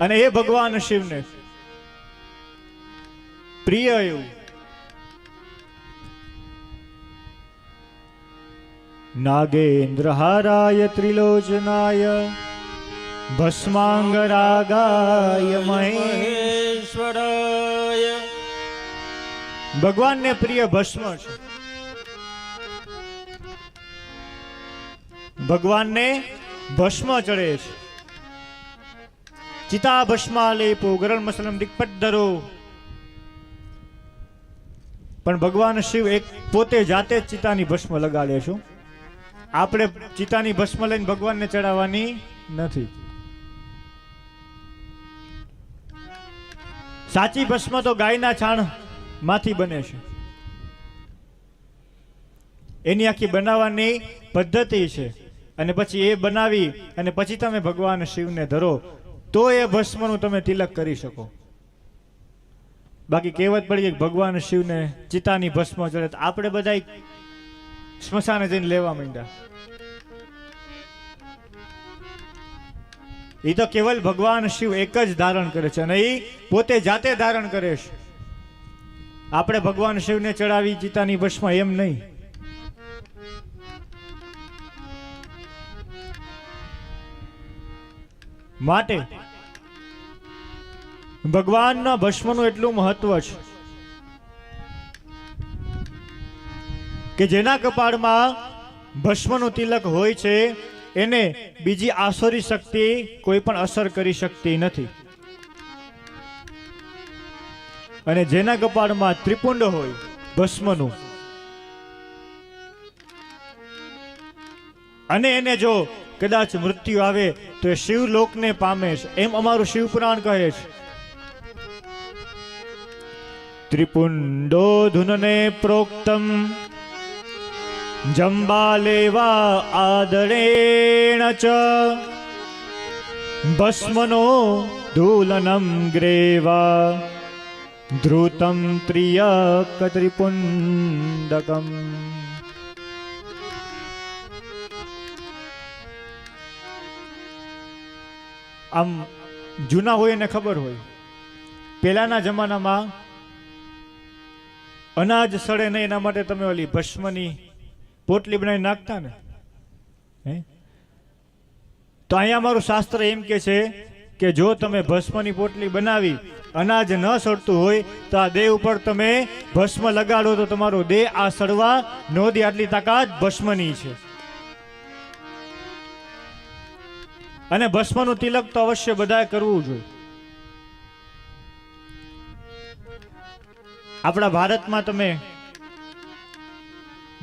અને એ ભગવાન શિવને, પ્રિય એવું, નાગેન્દ્રહારાય ત્રિલોચનાય ભસ્માંગરાગાય મહે મહેશ્વરાય. ભગવાનને પ્રિય ભસ્મ છે. ભગવાનને ભસ્મ ચડે છે. ચિતા ભસ્માલેપો ગરણ મસલમ દિક્પટ ધરો પણ ભગવાન શિવ એક પોતે જાતે ચિતાની ભસ્મ લગાડે છું. આપણે ચિતાની ભસ્મ લઈને ભગવાનને ચડાવવાની નથી. સાચી ભસ્મ તો ગાયના છાણમાંથી બને છે. એની આખી બનાવવાની પદ્ધતિ છે. અને પછી એ બનાવી અને પછી તમે ભગવાન શિવને ધરો. તો એ ભસ્મનું તમે તિલક કરી શકો. બાકી કહેવત પડી કે ભગવાન શિવને ચિતાની ભસ્મ ચડે આપણે બધા સ્મશાને જઈને લેવા માંડ્યા. એ તો કેવલ ભગવાન શિવ એક જ ધારણ કરે છે અને એ પોતે જાતે ધારણ કરે છે. આપણે ભગવાન શિવને ચડાવી ચિતાની ભસ્મ એમ નહીં. માટે ભગવાનના ભસ્મનું એટલું મહત્વ છે કે જેના કપાળમાં ભસ્મનું તિલક હોય છે, એને બીજી આસુરી શક્તિ કોઈ પણ અસર કરી શકતી નથી. અને જેના કપાળમાં ત્રિપુંડ હોય, ભસ્મનું, અને એને જો કદાચ મૃત્યુ આવે, તો એ શિવલોકને પામે છે. એમ અમારું શિવપુરાણ કહે છે. ત્રિપુંડો ધુનને પ્રોક્તમ જંબાલેવા આદરેણ ચ ભસ્મનો ધૂલનમ ગ્રેવા ધ્રુતમ ત્રિયક ત્રિપુંડકમ આમ જૂના હોય એને ખબર હોય. પહેલાના જમાનામાં અનાજ સડે નહીં, એના માટે તમે ઓલી ભસ્મની પોટલી બનાવી નાખતા ને? હે? તો અહીંયા મારું શાસ્ત્ર એમ કે છે કે જો તમે ભસ્મની પોટલી બનાવી, અનાજ ન સડતું હોય, તો આ દેહ ઉપર તમે ભસ્મ લગાડો તો તમારો દેહ આ સડવા નોધી આટલી તાકાત ભસ્મની છે. અને ભસ્મનું તિલક તો અવશ્ય બધાએ કરવું જોઈએ. આપણા ભારતમાં તમે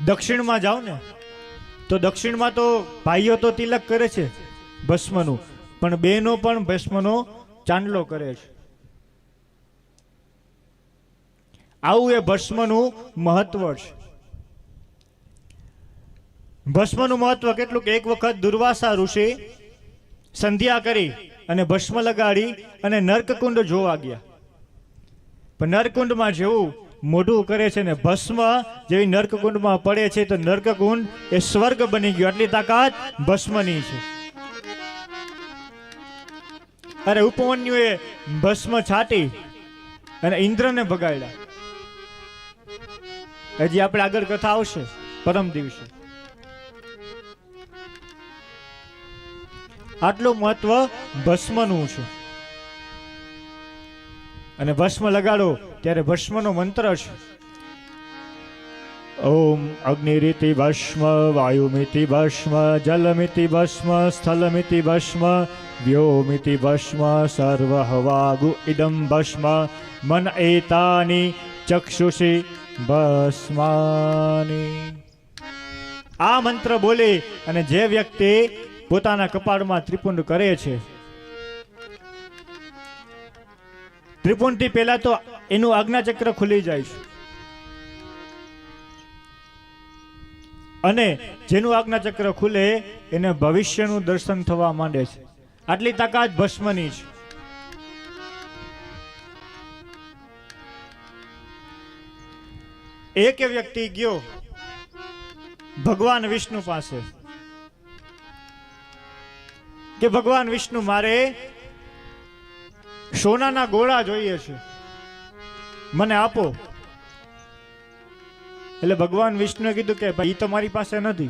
દક્ષિણમાં જાઓ ને, તો દક્ષિણમાં તો ભાઈઓ તો તિલક કરે છે ભસ્મનું, પણ બેનો પણ ભસ્મનો ચાંદલો કરે છે. આવું એ ભસ્મનું મહત્વ છે. ભસ્મનું મહત્વ કેટલું એક વખત દુર્વાસા ઋષિ સંધ્યા કરી અને ભસ્મ લગાડી અને નર્કકુંડ જોવા ગયા. પણ નરકુંડમાં જેવું મોઢું કરે છે ને ભસ્મ, જેવી નર્કકુંડમાં પડે છે તો નર્કકુંડ એ સ્વર્ગ બની ગયો. આટલી તાકાત ભસ્મની છે. અરે ઉપવન્યુએ ભસ્મ છાટી અને ઇન્દ્રને ભગાડ્યા. હજી આપણે આગળ કથા આવશે, પરમ દિવસે. આટલું મહત્વ ભસ્મનું છે. અને ભસ્મ લગાડો ત્યારે ભસ્મનો મંત્ર છે. ઓમ અગ્નિરીતિ ભસ્મ, વાયુમિતિ ભસ્મ, જલમિતિ ભસ્મ, સ્થલમિતિ ભસ્મ, વ્યોમિતિ ભસ્મ સર્વ હવાગુ ઇદમ ભસ્મ, મન એતાની ચક્ષુષી ભસ્માની. આ મંત્ર બોલે અને જે વ્યક્તિ પોતાના કપાળમાં ત્રિપુંડ કરે છે ત્રિપુંડથી પહેલા તો એનું આજ્ઞાચક્ર ખુલી જાય છે. અને જેનું આજ્ઞાચક્ર ખુલે એને ભવિષ્યનું દર્શન થવા માંડે છે. આટલી તાકાત ભસ્મની છે. એક વ્યક્તિ ગયો ભગવાન વિષ્ણુ પાસે. કે ભગવાન વિષ્ણુ મારે સોનાના ગોળા જોઈએ છે. મને આપો. એટલે ભગવાન વિષ્ણુએ કીધું કે ભાઈ તો મારી પાસે નથી.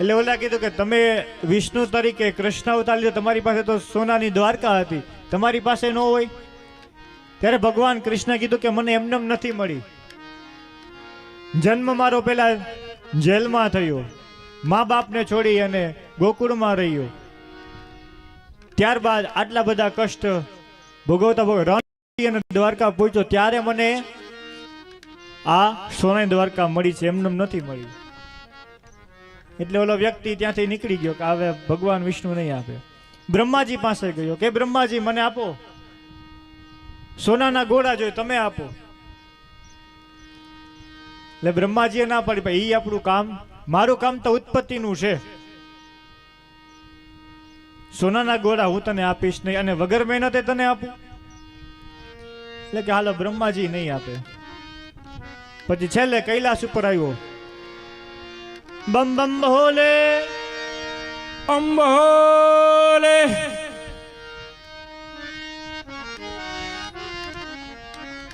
એટલે ઓલા કીધું કે તમે વિષ્ણુ તરીકે કૃષ્ણ અવતાર લીધો, તમારી પાસે તો સોનાની દ્વારકા હતી. તમારી પાસે ન હોય. ત્યારે ભગવાન કૃષ્ણ કીધું કે મને એમનેમ નથી મળી. જન્મ મારો પેલા જેલમાં થયો. મા બાપને છોડી અને ગોકુળમાં રહ્યો. ત્યારબાદ આટલા બધા કષ્ટ ભોગવતા ભોગવ અને દ્વારકા પહોંચ્યો ત્યારે મને આ સોનાની દ્વારકા મળી છે એમને નથી મળી એટલે ઓલો વ્યક્તિ ત્યાંથી નીકળી ગયો કે હવે ભગવાન વિષ્ણુ નહીં આપે. બ્રહ્માજી પાસે ગયો કે, બ્રહ્માજી, મને આપો. સોનાના ગોળા જોઈ તમે આપો. એટલે બ્રહ્માજીએ ના પાડી, ભાઈ એ આપણું કામ, મારું કામ તો ઉત્પત્તિનું છે. સોનાના ગોળા હું તને આપીશ નહીં અને વગર મહેનતે તને આપું. એટલે કે હાલો બ્રહ્માજી નહીં આપે. પછી છેલ્લે કૈલાસ ઉપર આવ્યો. બમ બમ ભોલે અંબોલે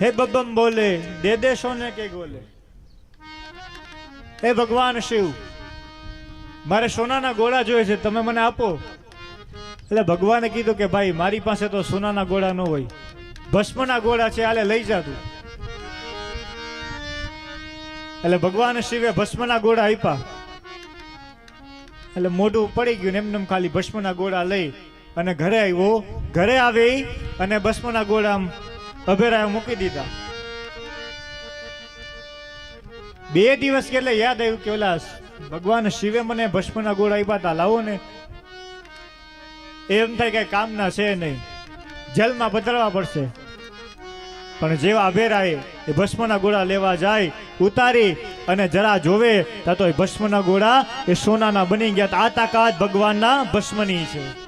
હે બબમ બોલે દે દે સોને કે ગોલે. હે ભગવાન શિવ મારે સોનાના ગોળા જોઈએ છે તમે મને આપો. એટલે ભગવાને કીધું કે ભાઈ, મારી પાસે તો સોનાના ગોળા ન હોય. ભસ્મના ગોળા છે, આલે લઈ જા તું. એટલે ભગવાન શિવે ભસ્મના ગોળા આપ્યા. એટલે મોઢું પડી ગયું એમને એમ ખાલી ભસ્મના ગોળા લઈ અને ઘરે આવ્યો. ઘરે આવી અને ભસ્મના ગોળા આમ અભેરાય મૂકી દીધા. બે દિવસ એટલે યાદ આવ્યું કે ઓલા ભગવાન શિવે મને ભસ્મના ગોળા આપ્યા હતા લાવો ને. એમ થાય કે કામના છે નહીં. જેલમાં બદલવા પડશે. પણ જેવા અભેરાય એ ભસ્મના ગોળા લેવા જાય, ઉતારી અને જરા જોવે, તો એ ભસ્મના ગોળા એ સોનાના બની ગયા આ તાકાત ભગવાનના ભસ્મની છે.